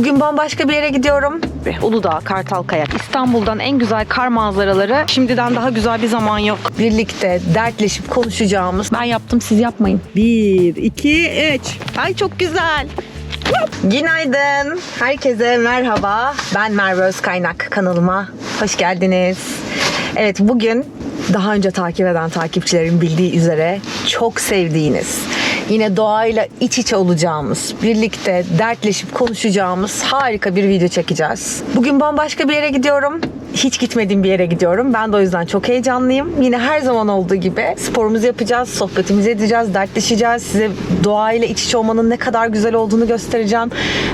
Bugün bambaşka bir yere gidiyorum. Uludağ, Kartalkaya. İstanbul'dan en güzel kar manzaraları. Şimdiden daha güzel bir zaman yok. Birlikte dertleşip konuşacağımız. Ben yaptım siz yapmayın. Bir, iki, üç. Ay çok güzel. Günaydın. Herkese merhaba. Ben Merve Özkaynak kanalıma. Hoş geldiniz. Evet bugün daha önce takip eden takipçilerin bildiği üzere çok sevdiğiniz, yine doğayla iç içe olacağımız, birlikte dertleşip konuşacağımız harika bir video çekeceğiz. Bugün bambaşka bir yere gidiyorum. Hiç gitmediğim bir yere gidiyorum. Ben de o yüzden çok heyecanlıyım. Yine her zaman olduğu gibi sporumuzu yapacağız, sohbetimizi edeceğiz, dertleşeceğiz. Size doğayla iç içe olmanın ne kadar güzel olduğunu göstereceğim.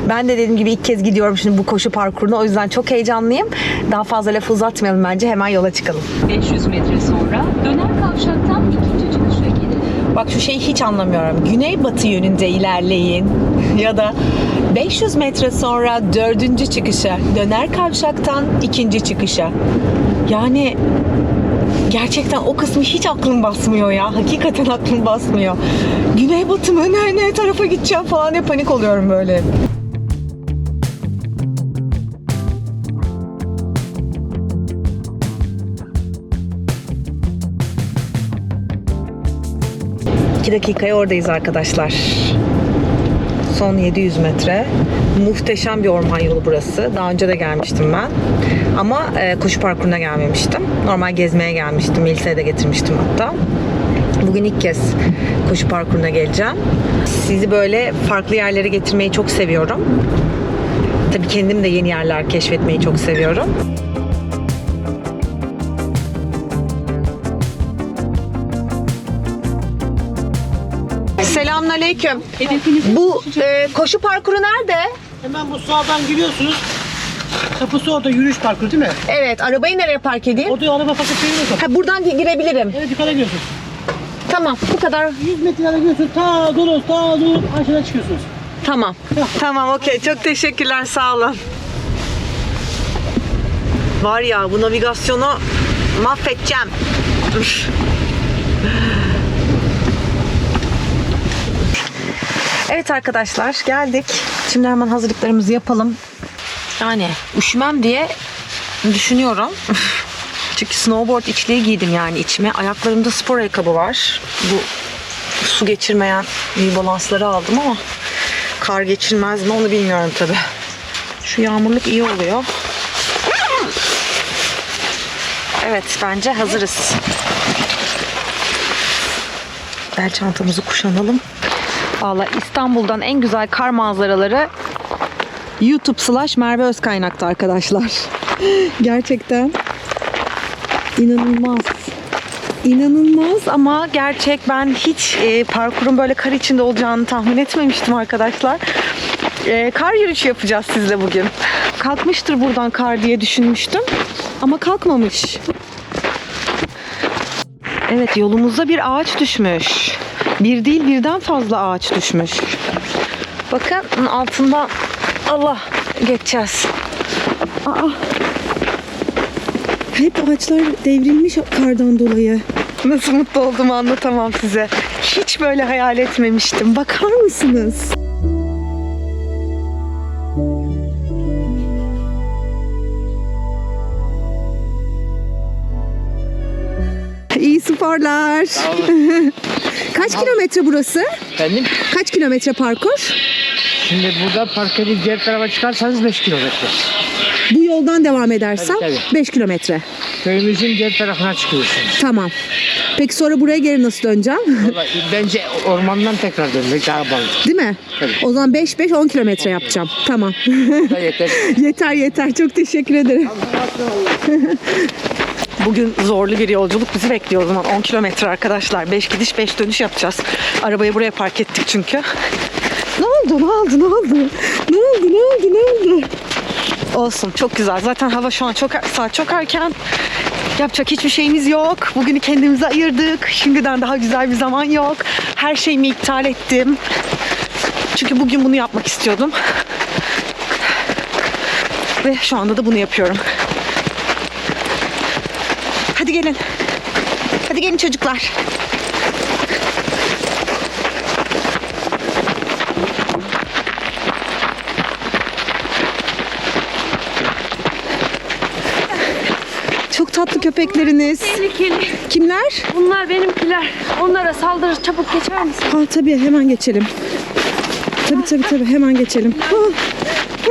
Ben de dediğim gibi ilk kez gidiyorum şimdi bu koşu parkuruna. O yüzden çok heyecanlıyım. Daha fazla lafı uzatmayalım bence. Hemen yola çıkalım. 500 metre sonra döner kavşaktan ikinci çıkışa girin. Bak şu şeyi hiç anlamıyorum. Güneybatı yönünde ilerleyin. ya da 500 metre sonra dördüncü çıkışa, döner kavşaktan ikinci çıkışa. Yani gerçekten o kısmı hiç aklım basmıyor ya. Hakikaten aklım basmıyor. Güneybatı mı? Ne, ne tarafa gideceğim falan diye panik oluyorum böyle. İki dakikaya oradayız arkadaşlar. Son 700 metre. Muhteşem bir orman yolu burası. Daha önce de gelmiştim ben. Ama e, koşu parkuruna gelmemiştim. Normal gezmeye gelmiştim. Melisa'ya da getirmiştim hatta. Bugün ilk kez koşu parkuruna geleceğim. Sizi böyle farklı yerlere getirmeyi çok seviyorum. Tabii kendim de yeni yerler keşfetmeyi çok seviyorum. Selamünaleyküm. Bu e, koşu parkuru nerede? Hemen bu sağdan giriyorsunuz. Kapısı orada yürüyüş parkuru değil mi? Evet, arabayı nereye park edeyim? Orada araba paketi çeviriyorsun. Ha, buradan gi- girebilirim. Evet yukarı giriyorsunuz. Tamam, bu kadar. 100 metre ileride gidiyorsunuz. Ta dolu, ta dolu aşağıdan çıkıyorsunuz. Tamam. tamam, okey. Çok teşekkürler, sağ olun. Var ya, bu navigasyonu mahvedeceğim. Üf. Evet arkadaşlar, geldik. Şimdi hemen hazırlıklarımızı yapalım. Yani üşümem diye düşünüyorum. Çünkü snowboard içliği giydim yani içime. Ayaklarımda spor ayakkabı var. Bu su geçirmeyen New Balance'ları aldım ama kar geçirmez mi onu bilmiyorum tabi. Şu yağmurluk iyi oluyor. Evet bence hazırız. Bel çantamızı kuşanalım. Valla İstanbul'dan en güzel kar manzaraları YouTube slash Merve Özkaynak'ta arkadaşlar. Gerçekten inanılmaz. İnanılmaz ama gerçek ben hiç e, parkurun böyle kar içinde olacağını tahmin etmemiştim arkadaşlar. E, kar yürüyüşü yapacağız sizle bugün. Kalkmıştır buradan kar diye düşünmüştüm ama kalkmamış. Evet yolumuzda bir ağaç düşmüş. Bir değil birden fazla ağaç düşmüş. Bakın altından Allah geçeceğiz. Aa. Hep ağaçlar devrilmiş kardan dolayı. Nasıl mutlu olduğumu anlatamam size. Hiç böyle hayal etmemiştim. Bakar mısınız? İyi sporlar. Kaç kilometre burası? Efendim? Kaç kilometre parkur? Şimdi burada park edip diğer tarafa çıkarsanız 5 kilometre. Bu yoldan devam edersem Tabii, 5 kilometre. Köyümüzün diğer tarafına çıkıyorsunuz. Tamam. Peki sonra buraya geri nasıl döneceğim? Vallahi bence ormandan tekrar dönmek daha balık. Değil mi? Tabii. O zaman 5 5 10 kilometre yapacağım. Tamam. Yeter. yeter yeter. Çok teşekkür ederim. Bugün zorlu bir yolculuk bizi bekliyor o zaman 10 kilometre arkadaşlar. 5 gidiş 5 dönüş yapacağız. Arabayı buraya park ettik çünkü. Ne oldu? Ne oldu? Ne oldu? Ne oldu? Ne oldu? Ne oldu? Olsun çok güzel. Zaten hava şu an çok saat çok erken. Yapacak hiçbir şeyimiz yok. Bugünü kendimize ayırdık. Şimdiden daha güzel bir zaman yok. Her şeyimi iptal ettim. Çünkü bugün bunu yapmak istiyordum. Ve şu anda da bunu yapıyorum. Efendim çocuklar. Çok tatlı köpekleriniz. Tehlikeli. Kimler? Bunlar benimkiler. Onlara saldırır çabuk geçer misin? Aa, tabii hemen geçelim. Tabii tabii tabii hemen geçelim. Aa,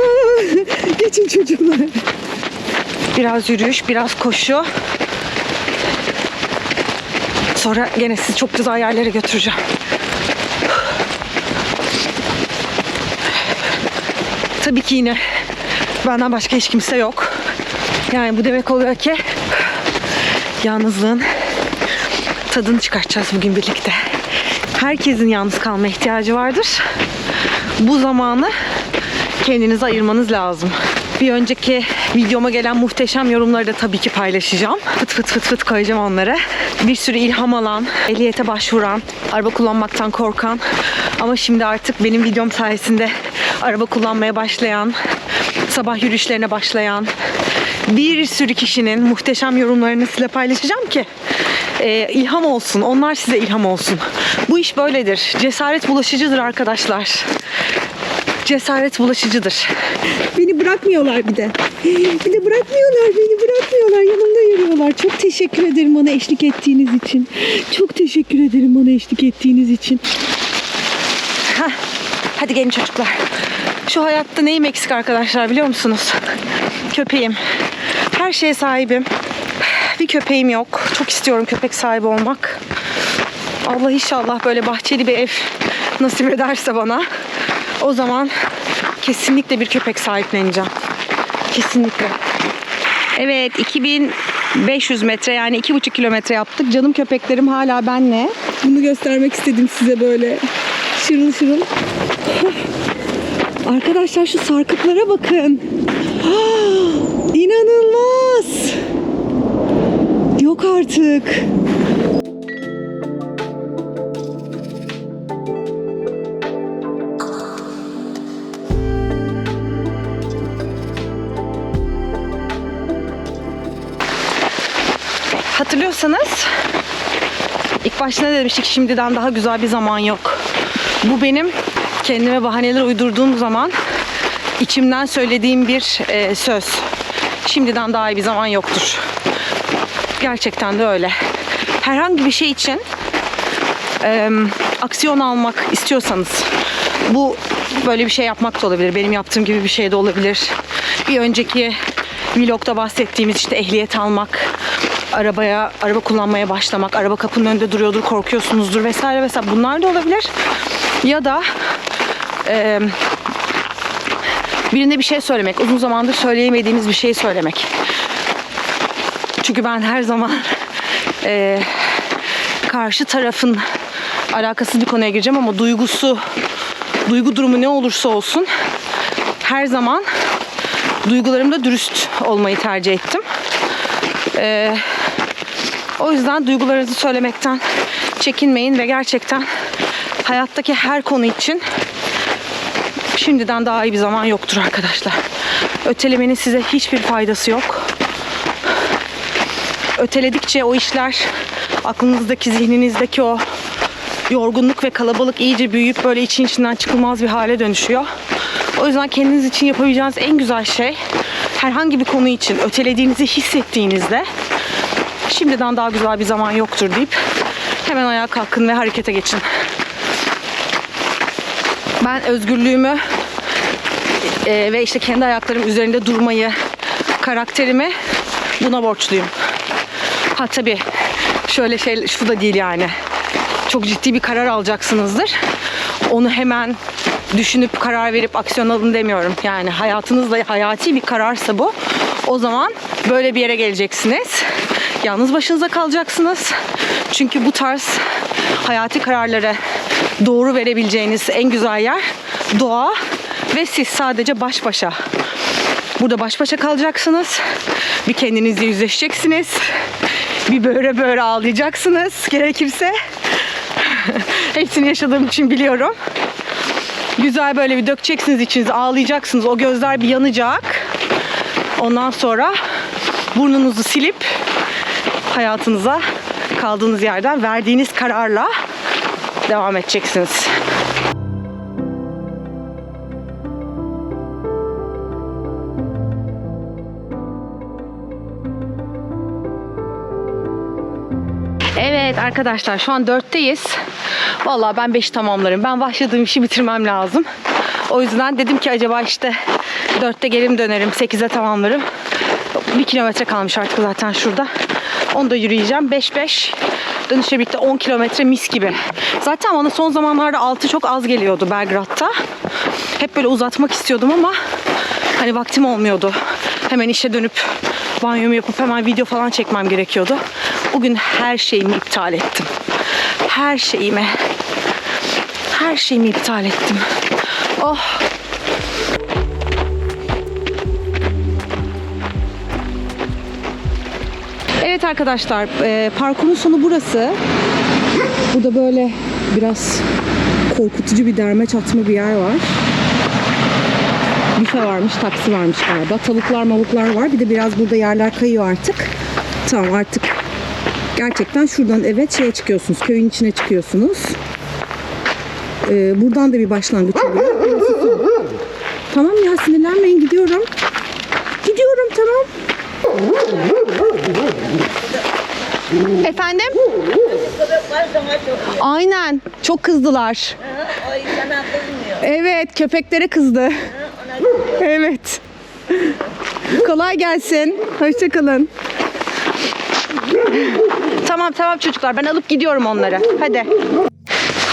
aa, geçin çocuklar. Biraz yürüyüş, biraz koşu. Sonra gene sizi çok güzel yerlere götüreceğim. Tabii ki yine benden başka hiç kimse yok. Yani bu demek oluyor ki yalnızlığın tadını çıkartacağız bugün birlikte. Herkesin yalnız kalma ihtiyacı vardır. Bu zamanı kendinize ayırmanız lazım. Bir önceki videoma gelen muhteşem yorumları da tabii ki paylaşacağım. Fıt fıt fıt fıt koyacağım onlara. Bir sürü ilham alan, ehliyete başvuran, araba kullanmaktan korkan ama şimdi artık benim videom sayesinde araba kullanmaya başlayan, sabah yürüyüşlerine başlayan bir sürü kişinin muhteşem yorumlarını size paylaşacağım ki e, ilham olsun. Onlar size ilham olsun. Bu iş böyledir. Cesaret bulaşıcıdır arkadaşlar. Cesaret bulaşıcıdır. Beni bırakmıyorlar bir de. Bir de bırakmıyorlar beni bırakmıyorlar. Yanımda yürüyorlar. Çok teşekkür ederim bana eşlik ettiğiniz için. Çok teşekkür ederim bana eşlik ettiğiniz için. Heh. Hadi gelin çocuklar. Şu hayatta neyim eksik arkadaşlar biliyor musunuz? Köpeğim. Her şeye sahibim. Bir köpeğim yok. Çok istiyorum köpek sahibi olmak. Allah inşallah böyle bahçeli bir ev nasip ederse bana. O zaman kesinlikle bir köpek sahipleneceğim. Kesinlikle. Evet 2500 metre yani 2,5 kilometre yaptık. Canım köpeklerim hala benle. Bunu göstermek istedim size böyle. Şırıl şırıl. Arkadaşlar şu sarkıklara bakın. İnanılmaz. Yok artık. Hatırlıyorsanız ilk başta ne demiştik şimdiden daha güzel bir zaman yok. Bu benim kendime bahaneler uydurduğum zaman içimden söylediğim bir e, söz. Şimdiden daha iyi bir zaman yoktur. Gerçekten de öyle. Herhangi bir şey için e, aksiyon almak istiyorsanız bu böyle bir şey yapmak da olabilir. Benim yaptığım gibi bir şey de olabilir. Bir önceki vlogda bahsettiğimiz işte ehliyet almak, arabaya araba kullanmaya başlamak, araba kapının önünde duruyordur, korkuyorsunuzdur vesaire vesaire bunlar da olabilir. Ya da e, birine bir şey söylemek, uzun zamandır söyleyemediğiniz bir şey söylemek. Çünkü ben her zaman e, karşı tarafın alakasız bir konuya gireceğim ama duygusu, duygu durumu ne olursa olsun her zaman duygularımda dürüst olmayı tercih ettim. E, o yüzden duygularınızı söylemekten çekinmeyin ve gerçekten hayattaki her konu için şimdiden daha iyi bir zaman yoktur arkadaşlar. Ötelemenin size hiçbir faydası yok. Öteledikçe o işler aklınızdaki, zihninizdeki o yorgunluk ve kalabalık iyice büyüyüp böyle için içinden çıkılmaz bir hale dönüşüyor. O yüzden kendiniz için yapabileceğiniz en güzel şey herhangi bir konu için ötelediğinizi hissettiğinizde şimdiden daha güzel bir zaman yoktur deyip hemen ayağa kalkın ve harekete geçin. Ben özgürlüğümü e, ve işte kendi ayaklarım üzerinde durmayı, karakterimi buna borçluyum. Ha tabii şöyle şey şu da değil yani. Çok ciddi bir karar alacaksınızdır. Onu hemen düşünüp karar verip aksiyon alın demiyorum. Yani hayatınızda hayati bir kararsa bu. O zaman böyle bir yere geleceksiniz. Yalnız başınıza kalacaksınız. Çünkü bu tarz hayati kararları doğru verebileceğiniz en güzel yer doğa ve siz sadece baş başa. Burada baş başa kalacaksınız. Bir kendinizle yüzleşeceksiniz. Bir böyle böyle ağlayacaksınız gerekirse. Hepsini yaşadığım için biliyorum. Güzel böyle bir dökeceksiniz içinize ağlayacaksınız. O gözler bir yanacak. Ondan sonra burnunuzu silip hayatınıza kaldığınız yerden verdiğiniz kararla devam edeceksiniz. Evet arkadaşlar şu an dörtteyiz. Vallahi ben beşi tamamlarım. Ben başladığım işi bitirmem lazım. O yüzden dedim ki acaba işte dörtte gelim dönerim. Sekize tamamlarım. Bir kilometre kalmış artık zaten şurada. Onu da yürüyeceğim. 5-5 dönüşle birlikte 10 kilometre mis gibi. Zaten bana son zamanlarda 6 çok az geliyordu Belgrad'da. Hep böyle uzatmak istiyordum ama hani vaktim olmuyordu. Hemen işe dönüp banyomu yapıp hemen video falan çekmem gerekiyordu. Bugün her şeyimi iptal ettim. Her şeyimi. Her şeyimi iptal ettim. Oh. Evet arkadaşlar, e, parkurun sonu burası. Burada böyle biraz korkutucu bir derme çatma bir yer var. Büfe varmış, taksi varmış galiba. Tavuklar mavuklar var. Bir de biraz burada yerler kayıyor artık. Tamam artık gerçekten şuradan evet şeye çıkıyorsunuz. Köyün içine çıkıyorsunuz. Ee, buradan da bir başlangıç oluyor. Tamam ya sinirlenmeyin gidiyorum. Gidiyorum tamam. Efendim? Aynen. Çok kızdılar. Evet, köpeklere kızdı. Evet. Kolay gelsin. Hoşçakalın. Tamam tamam çocuklar ben alıp gidiyorum onları. Hadi.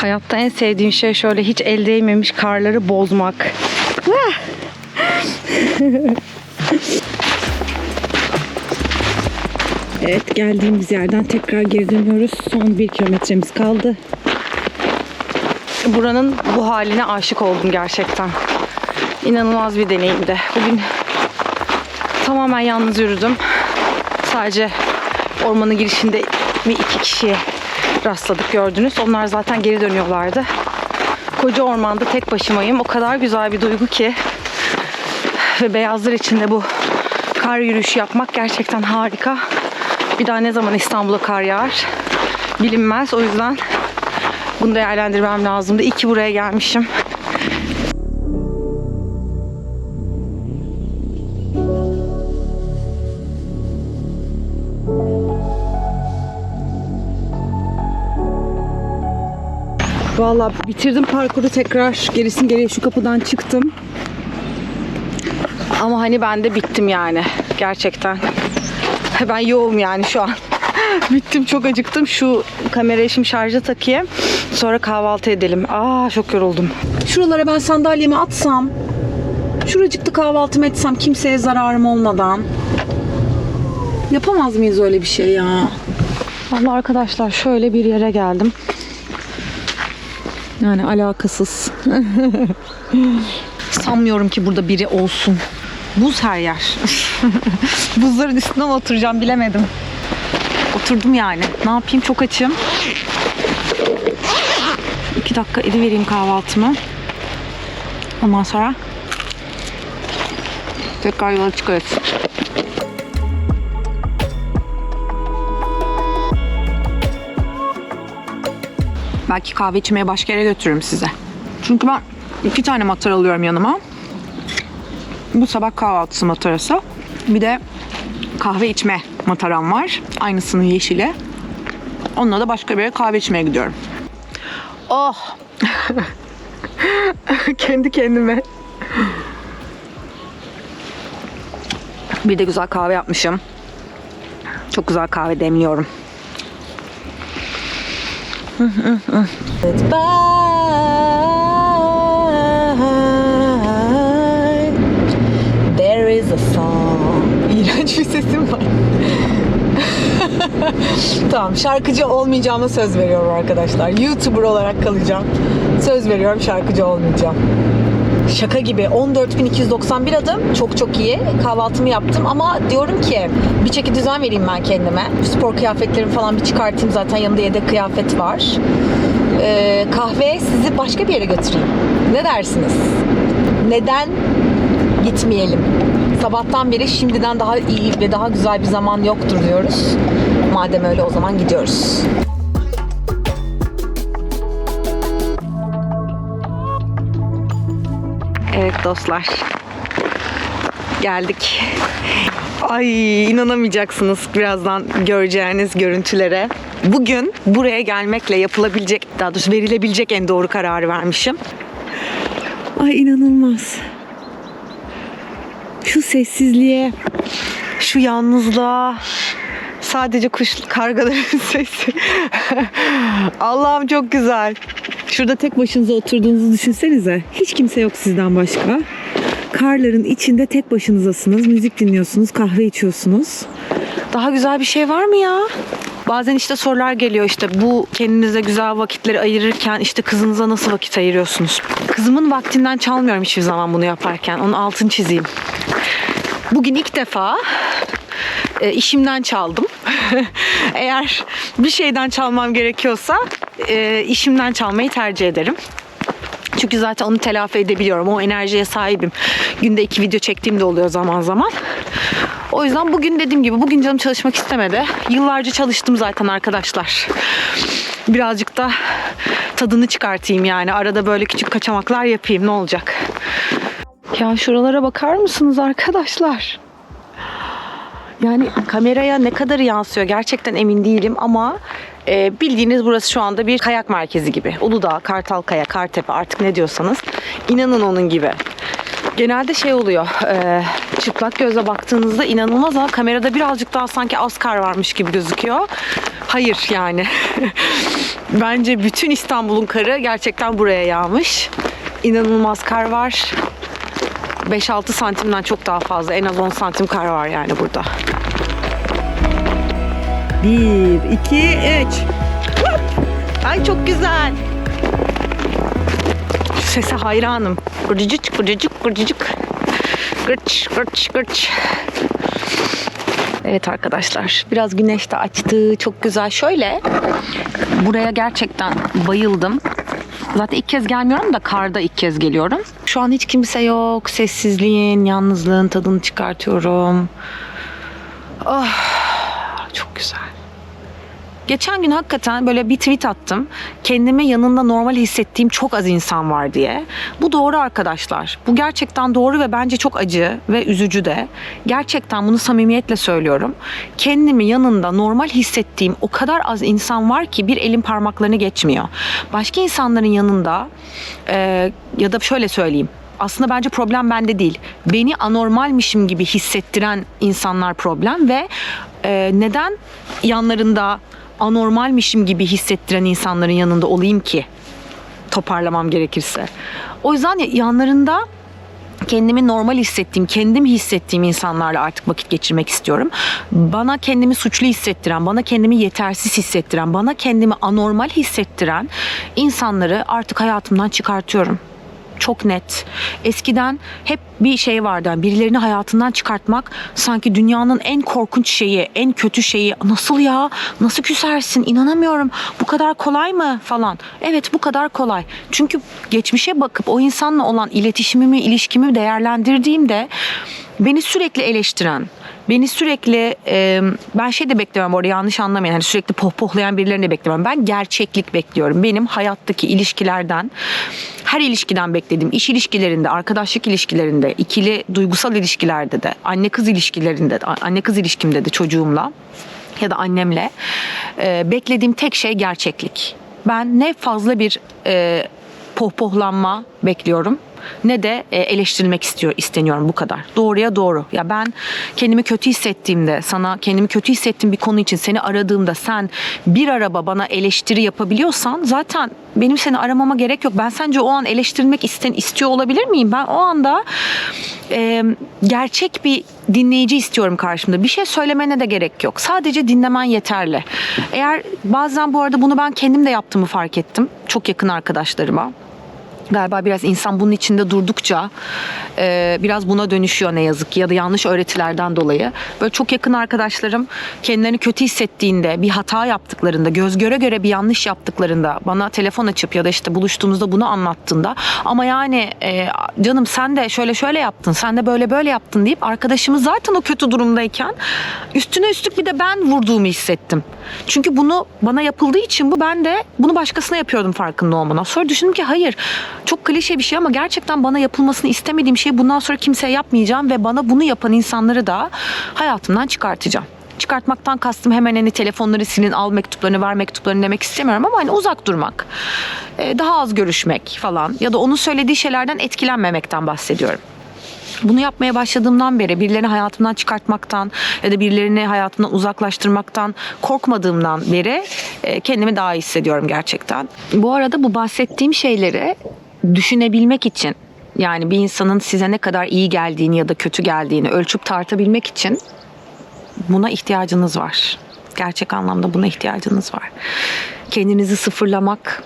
Hayatta en sevdiğim şey şöyle hiç el değmemiş karları bozmak. Evet geldiğimiz yerden tekrar geri dönüyoruz. Son bir kilometremiz kaldı. Buranın bu haline aşık oldum gerçekten. İnanılmaz bir deneyimdi. Bugün tamamen yalnız yürüdüm. Sadece ormanın girişinde bir iki kişiye rastladık gördünüz. Onlar zaten geri dönüyorlardı. Koca ormanda tek başımayım. O kadar güzel bir duygu ki. Ve beyazlar içinde bu kar yürüyüşü yapmak gerçekten harika. Bir daha ne zaman İstanbul'a kar yağar bilinmez. O yüzden bunu değerlendirmem lazımdı. İyi ki buraya gelmişim. Vallahi bitirdim parkuru tekrar gerisin geriye şu kapıdan çıktım. Ama hani ben de bittim yani gerçekten. Ben yoğum yani şu an. Bittim çok acıktım. Şu kamerayı şimdi şarja takayım. Sonra kahvaltı edelim. Aa çok yoruldum. Şuralara ben sandalyemi atsam. Şuracıkta kahvaltımı etsem kimseye zararım olmadan. Yapamaz mıyız öyle bir şey ya? Vallahi arkadaşlar şöyle bir yere geldim. Yani alakasız. Sanmıyorum ki burada biri olsun. Buz her yer. Buzların üstüne mi oturacağım bilemedim. Oturdum yani. Ne yapayım çok açım. İki dakika edivereyim kahvaltımı. Ondan sonra tekrar yola çıkarız. Belki kahve içmeye başka yere götürürüm size. Çünkü ben iki tane matara alıyorum yanıma. Bu sabah kahvaltısı matarası. Bir de kahve içme mataram var. Aynısının yeşili. Onunla da başka bir yere kahve içmeye gidiyorum. Oh! Kendi kendime. Bir de güzel kahve yapmışım. Çok güzel kahve demliyorum. Goodbye. İğrenç bir sesim var. tamam şarkıcı olmayacağıma söz veriyorum arkadaşlar. YouTuber olarak kalacağım. Söz veriyorum şarkıcı olmayacağım. Şaka gibi 14.291 adım çok çok iyi. Kahvaltımı yaptım ama diyorum ki bir çeki düzen vereyim ben kendime. Spor kıyafetlerimi falan bir çıkartayım zaten yanında yedek kıyafet var. Ee, kahve sizi başka bir yere götüreyim. Ne dersiniz? Neden gitmeyelim? Sabahtan beri şimdiden daha iyi ve daha güzel bir zaman yoktur diyoruz. Madem öyle o zaman gidiyoruz. Evet dostlar. Geldik. Ay inanamayacaksınız birazdan göreceğiniz görüntülere. Bugün buraya gelmekle yapılabilecek, daha doğrusu verilebilecek en doğru kararı vermişim. Ay inanılmaz. Sessizliğe, şu yalnızlığa, sadece kuş kargaların sesi. Allah'ım çok güzel. Şurada tek başınıza oturduğunuzu düşünsenize. Hiç kimse yok sizden başka. Karların içinde tek başınızasınız. Müzik dinliyorsunuz, kahve içiyorsunuz. Daha güzel bir şey var mı ya? Bazen işte sorular geliyor işte bu kendinize güzel vakitleri ayırırken işte kızınıza nasıl vakit ayırıyorsunuz? Kızımın vaktinden çalmıyorum hiçbir zaman bunu yaparken. Onun altını çizeyim. Bugün ilk defa e, işimden çaldım. Eğer bir şeyden çalmam gerekiyorsa e, işimden çalmayı tercih ederim. Çünkü zaten onu telafi edebiliyorum. O enerjiye sahibim. Günde iki video çektiğim de oluyor zaman zaman. O yüzden bugün dediğim gibi bugün canım çalışmak istemedi. Yıllarca çalıştım zaten arkadaşlar. Birazcık da tadını çıkartayım yani. Arada böyle küçük kaçamaklar yapayım ne olacak. Ya şuralara bakar mısınız arkadaşlar? Yani kameraya ne kadar yansıyor gerçekten emin değilim ama e, bildiğiniz burası şu anda bir kayak merkezi gibi. Uludağ, Kartalkaya, Kartepe artık ne diyorsanız inanın onun gibi. Genelde şey oluyor e, çıplak gözle baktığınızda inanılmaz ama kamerada birazcık daha sanki az kar varmış gibi gözüküyor. Hayır yani. Bence bütün İstanbul'un karı gerçekten buraya yağmış. İnanılmaz kar var. 5-6 santimden çok daha fazla. En az 10 santim kar var yani burada. 1, 2, 3. Ay çok güzel. Şu Sese hayranım. Gırcıcık gırcıcık gırcıcık. Gırç gırç gırç. Evet arkadaşlar biraz güneş de açtı. Çok güzel. Şöyle buraya gerçekten bayıldım. Zaten ilk kez gelmiyorum da karda ilk kez geliyorum. Şu an hiç kimse yok. Sessizliğin, yalnızlığın tadını çıkartıyorum. Oh. Geçen gün hakikaten böyle bir tweet attım. Kendimi yanında normal hissettiğim çok az insan var diye. Bu doğru arkadaşlar. Bu gerçekten doğru ve bence çok acı ve üzücü de. Gerçekten bunu samimiyetle söylüyorum. Kendimi yanında normal hissettiğim o kadar az insan var ki bir elin parmaklarını geçmiyor. Başka insanların yanında e, ya da şöyle söyleyeyim aslında bence problem bende değil. Beni anormalmişim gibi hissettiren insanlar problem ve e, neden yanlarında anormalmişim gibi hissettiren insanların yanında olayım ki toparlamam gerekirse. O yüzden yanlarında kendimi normal hissettiğim, kendim hissettiğim insanlarla artık vakit geçirmek istiyorum. Bana kendimi suçlu hissettiren, bana kendimi yetersiz hissettiren, bana kendimi anormal hissettiren insanları artık hayatımdan çıkartıyorum çok net. Eskiden hep bir şey vardı. Birilerini hayatından çıkartmak sanki dünyanın en korkunç şeyi, en kötü şeyi. Nasıl ya? Nasıl küsersin? İnanamıyorum. Bu kadar kolay mı falan. Evet bu kadar kolay. Çünkü geçmişe bakıp o insanla olan iletişimimi, ilişkimi değerlendirdiğimde beni sürekli eleştiren, beni sürekli e, ben şey de bekliyorum orada yanlış anlamayın. Hani sürekli pohpohlayan birilerini de beklemiyorum. Ben gerçeklik bekliyorum. Benim hayattaki ilişkilerden her ilişkiden beklediğim iş ilişkilerinde, arkadaşlık ilişkilerinde, ikili duygusal ilişkilerde de, anne kız ilişkilerinde, anne kız ilişkimde de çocuğumla ya da annemle e, beklediğim tek şey gerçeklik. Ben ne fazla bir e, pohpohlanma bekliyorum ne de e, eleştirilmek istiyor isteniyorum bu kadar. Doğruya doğru. Ya ben kendimi kötü hissettiğimde, sana kendimi kötü hissettiğim bir konu için seni aradığımda sen bir araba bana eleştiri yapabiliyorsan zaten benim seni aramama gerek yok. Ben sence o an eleştirilmek isten istiyor olabilir miyim? Ben o anda e, gerçek bir dinleyici istiyorum karşımda. Bir şey söylemene de gerek yok. Sadece dinlemen yeterli. Eğer bazen bu arada bunu ben kendim de yaptığımı fark ettim. Çok yakın arkadaşlarıma galiba biraz insan bunun içinde durdukça e, biraz buna dönüşüyor ne yazık ki ya da yanlış öğretilerden dolayı. Böyle çok yakın arkadaşlarım kendilerini kötü hissettiğinde, bir hata yaptıklarında, göz göre göre bir yanlış yaptıklarında bana telefon açıp ya da işte buluştuğumuzda bunu anlattığında ama yani e, canım sen de şöyle şöyle yaptın, sen de böyle böyle yaptın deyip arkadaşımız zaten o kötü durumdayken üstüne üstlük bir de ben vurduğumu hissettim. Çünkü bunu bana yapıldığı için bu ben de bunu başkasına yapıyordum farkında olmadan. Sonra düşündüm ki hayır çok klişe bir şey ama gerçekten bana yapılmasını istemediğim şeyi bundan sonra kimseye yapmayacağım ve bana bunu yapan insanları da hayatımdan çıkartacağım. çıkartmaktan kastım hemen hani telefonları silin, al mektuplarını, ver mektuplarını demek istemiyorum ama hani uzak durmak, e, daha az görüşmek falan ya da onun söylediği şeylerden etkilenmemekten bahsediyorum. Bunu yapmaya başladığımdan beri birilerini hayatımdan çıkartmaktan ya da birilerini hayatımdan uzaklaştırmaktan korkmadığımdan beri e, kendimi daha iyi hissediyorum gerçekten. Bu arada bu bahsettiğim şeyleri düşünebilmek için yani bir insanın size ne kadar iyi geldiğini ya da kötü geldiğini ölçüp tartabilmek için buna ihtiyacınız var. Gerçek anlamda buna ihtiyacınız var. Kendinizi sıfırlamak,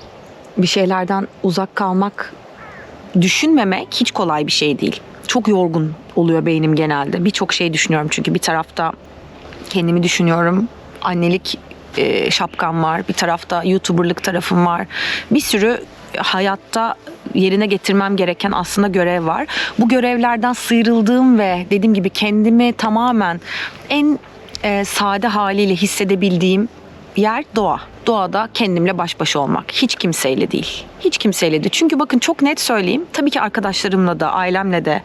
bir şeylerden uzak kalmak, düşünmemek hiç kolay bir şey değil. Çok yorgun oluyor beynim genelde. Birçok şey düşünüyorum çünkü bir tarafta kendimi düşünüyorum. Annelik şapkam var. Bir tarafta YouTuber'lık tarafım var. Bir sürü hayatta yerine getirmem gereken aslında görev var. Bu görevlerden sıyrıldığım ve dediğim gibi kendimi tamamen en e, sade haliyle hissedebildiğim yer doğa. Doğada kendimle baş başa olmak. Hiç kimseyle değil. Hiç kimseyle değil. Çünkü bakın çok net söyleyeyim. Tabii ki arkadaşlarımla da, ailemle de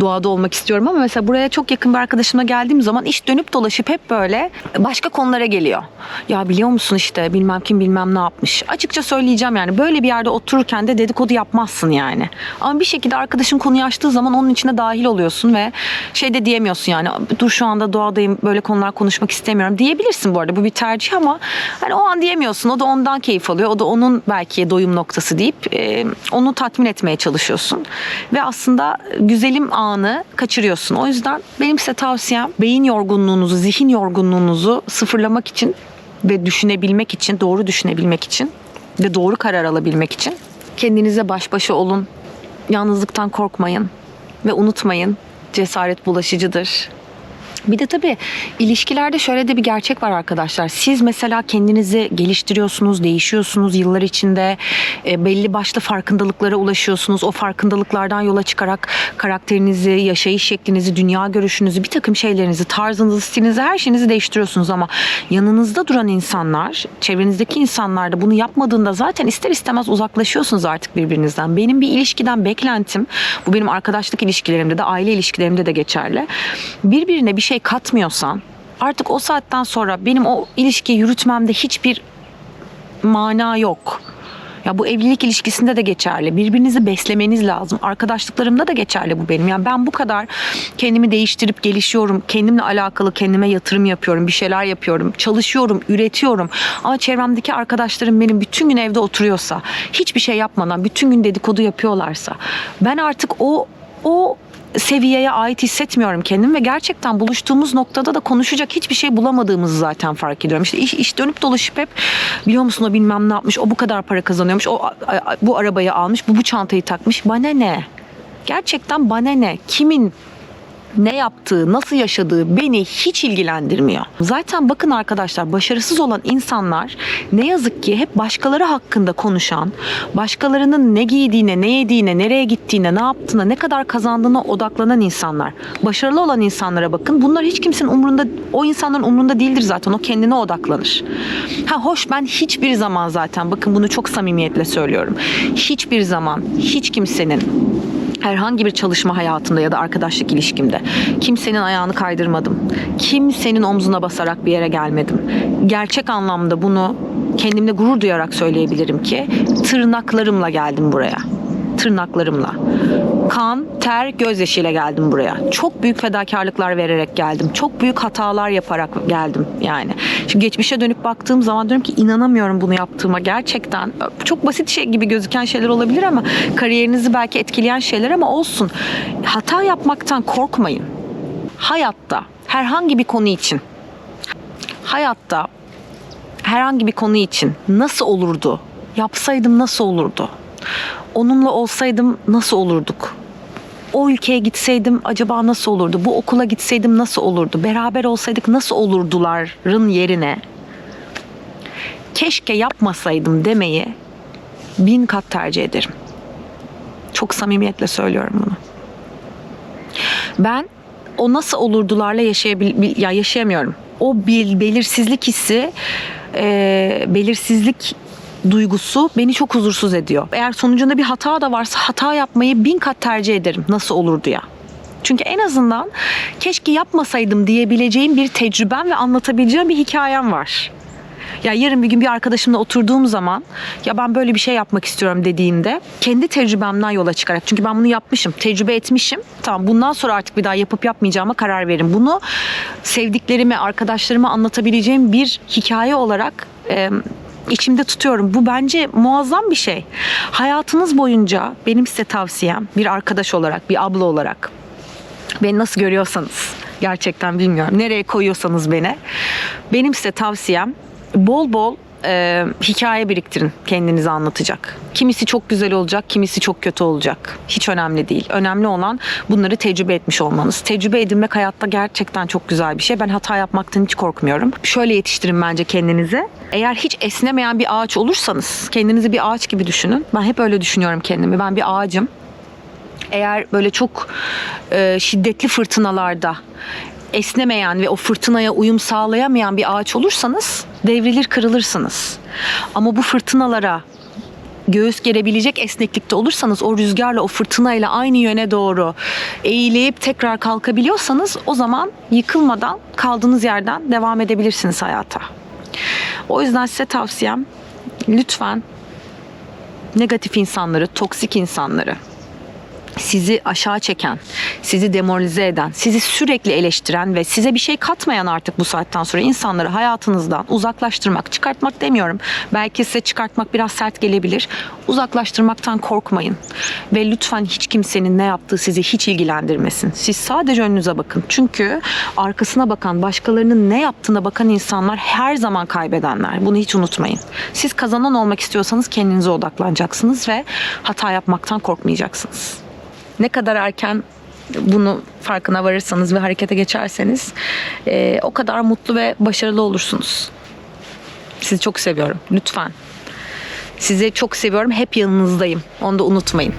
doğada olmak istiyorum ama mesela buraya çok yakın bir arkadaşımla geldiğim zaman iş dönüp dolaşıp hep böyle başka konulara geliyor. Ya biliyor musun işte bilmem kim bilmem ne yapmış. Açıkça söyleyeceğim yani böyle bir yerde otururken de dedikodu yapmazsın yani. Ama bir şekilde arkadaşın konuyu açtığı zaman onun içine dahil oluyorsun ve şey de diyemiyorsun yani dur şu anda doğadayım böyle konular konuşmak istemiyorum diyebilirsin bu arada bu bir tercih ama hani o an diyemiyorsun. O da ondan keyif alıyor. O da onun belki doyum noktası deyip e, onu tatmin etmeye çalışıyorsun. Ve aslında güzelim anı kaçırıyorsun. O yüzden benim size tavsiyem beyin yorgunluğunuzu, zihin yorgunluğunuzu sıfırlamak için ve düşünebilmek için, doğru düşünebilmek için ve doğru karar alabilmek için kendinize baş başa olun. Yalnızlıktan korkmayın ve unutmayın cesaret bulaşıcıdır. Bir de tabii ilişkilerde şöyle de bir gerçek var arkadaşlar. Siz mesela kendinizi geliştiriyorsunuz, değişiyorsunuz yıllar içinde. E, belli başlı farkındalıklara ulaşıyorsunuz. O farkındalıklardan yola çıkarak karakterinizi, yaşayış şeklinizi, dünya görüşünüzü, bir takım şeylerinizi, tarzınızı, stilinizi, her şeyinizi değiştiriyorsunuz ama yanınızda duran insanlar, çevrenizdeki insanlar da bunu yapmadığında zaten ister istemez uzaklaşıyorsunuz artık birbirinizden. Benim bir ilişkiden beklentim, bu benim arkadaşlık ilişkilerimde de, aile ilişkilerimde de geçerli. Birbirine bir şey katmıyorsan artık o saatten sonra benim o ilişkiyi yürütmemde hiçbir mana yok. Ya bu evlilik ilişkisinde de geçerli. Birbirinizi beslemeniz lazım. Arkadaşlıklarımda da geçerli bu benim. Yani ben bu kadar kendimi değiştirip gelişiyorum. Kendimle alakalı kendime yatırım yapıyorum. Bir şeyler yapıyorum. Çalışıyorum, üretiyorum. Ama çevremdeki arkadaşlarım benim bütün gün evde oturuyorsa, hiçbir şey yapmadan bütün gün dedikodu yapıyorlarsa ben artık o o seviyeye ait hissetmiyorum kendimi ve gerçekten buluştuğumuz noktada da konuşacak hiçbir şey bulamadığımızı zaten fark ediyorum. İşte iş, iş dönüp dolaşıp hep biliyor musun o bilmem ne yapmış, o bu kadar para kazanıyormuş, o bu arabayı almış, bu bu çantayı takmış. Bana ne? Gerçekten bana ne? Kimin ne yaptığı, nasıl yaşadığı beni hiç ilgilendirmiyor. Zaten bakın arkadaşlar başarısız olan insanlar ne yazık ki hep başkaları hakkında konuşan, başkalarının ne giydiğine, ne yediğine, nereye gittiğine, ne yaptığına, ne kadar kazandığına odaklanan insanlar. Başarılı olan insanlara bakın. Bunlar hiç kimsenin umrunda, o insanların umrunda değildir zaten. O kendine odaklanır. Ha hoş ben hiçbir zaman zaten bakın bunu çok samimiyetle söylüyorum. Hiçbir zaman hiç kimsenin herhangi bir çalışma hayatımda ya da arkadaşlık ilişkimde kimsenin ayağını kaydırmadım. Kimsenin omzuna basarak bir yere gelmedim. Gerçek anlamda bunu kendimle gurur duyarak söyleyebilirim ki tırnaklarımla geldim buraya. Tırnaklarımla. Kan, ter, gözyaşıyla geldim buraya. Çok büyük fedakarlıklar vererek geldim. Çok büyük hatalar yaparak geldim yani. Şimdi geçmişe dönüp baktığım zaman diyorum ki inanamıyorum bunu yaptığıma gerçekten. Çok basit şey gibi gözüken şeyler olabilir ama kariyerinizi belki etkileyen şeyler ama olsun. Hata yapmaktan korkmayın. Hayatta herhangi bir konu için hayatta herhangi bir konu için nasıl olurdu? Yapsaydım nasıl olurdu? Onunla olsaydım nasıl olurduk? O ülkeye gitseydim acaba nasıl olurdu? Bu okula gitseydim nasıl olurdu? Beraber olsaydık nasıl olurduların yerine keşke yapmasaydım demeyi bin kat tercih ederim. Çok samimiyetle söylüyorum bunu. Ben o nasıl olurdularla yaşayabil bil- ya yaşayamıyorum. O bir belirsizlik hissi, e, belirsizlik duygusu beni çok huzursuz ediyor. Eğer sonucunda bir hata da varsa hata yapmayı bin kat tercih ederim. Nasıl olurdu ya? Çünkü en azından keşke yapmasaydım diyebileceğim bir tecrübem ve anlatabileceğim bir hikayem var. Ya yarın bir gün bir arkadaşımla oturduğum zaman ya ben böyle bir şey yapmak istiyorum dediğimde kendi tecrübemden yola çıkarak çünkü ben bunu yapmışım, tecrübe etmişim. Tamam bundan sonra artık bir daha yapıp yapmayacağıma karar veririm. Bunu sevdiklerime, arkadaşlarıma anlatabileceğim bir hikaye olarak e, içimde tutuyorum. Bu bence muazzam bir şey. Hayatınız boyunca benim size tavsiyem bir arkadaş olarak, bir abla olarak Beni nasıl görüyorsanız gerçekten bilmiyorum. Nereye koyuyorsanız beni. Benim size tavsiyem bol bol e, hikaye biriktirin kendinizi anlatacak. Kimisi çok güzel olacak, kimisi çok kötü olacak. Hiç önemli değil. Önemli olan bunları tecrübe etmiş olmanız. Tecrübe edinmek hayatta gerçekten çok güzel bir şey. Ben hata yapmaktan hiç korkmuyorum. Şöyle yetiştirin bence kendinizi. Eğer hiç esnemeyen bir ağaç olursanız kendinizi bir ağaç gibi düşünün. Ben hep öyle düşünüyorum kendimi. Ben bir ağacım eğer böyle çok e, şiddetli fırtınalarda esnemeyen ve o fırtınaya uyum sağlayamayan bir ağaç olursanız devrilir kırılırsınız. Ama bu fırtınalara göğüs gerebilecek esneklikte olursanız o rüzgarla o fırtınayla aynı yöne doğru eğilip tekrar kalkabiliyorsanız o zaman yıkılmadan kaldığınız yerden devam edebilirsiniz hayata. O yüzden size tavsiyem lütfen negatif insanları, toksik insanları sizi aşağı çeken, sizi demoralize eden, sizi sürekli eleştiren ve size bir şey katmayan artık bu saatten sonra insanları hayatınızdan uzaklaştırmak, çıkartmak demiyorum. Belki size çıkartmak biraz sert gelebilir. Uzaklaştırmaktan korkmayın. Ve lütfen hiç kimsenin ne yaptığı sizi hiç ilgilendirmesin. Siz sadece önünüze bakın. Çünkü arkasına bakan, başkalarının ne yaptığına bakan insanlar her zaman kaybedenler. Bunu hiç unutmayın. Siz kazanan olmak istiyorsanız kendinize odaklanacaksınız ve hata yapmaktan korkmayacaksınız ne kadar erken bunu farkına varırsanız ve harekete geçerseniz eee, o kadar mutlu ve başarılı olursunuz. Sizi çok seviyorum. Lütfen. Sizi çok seviyorum. Hep yanınızdayım. Onu da unutmayın.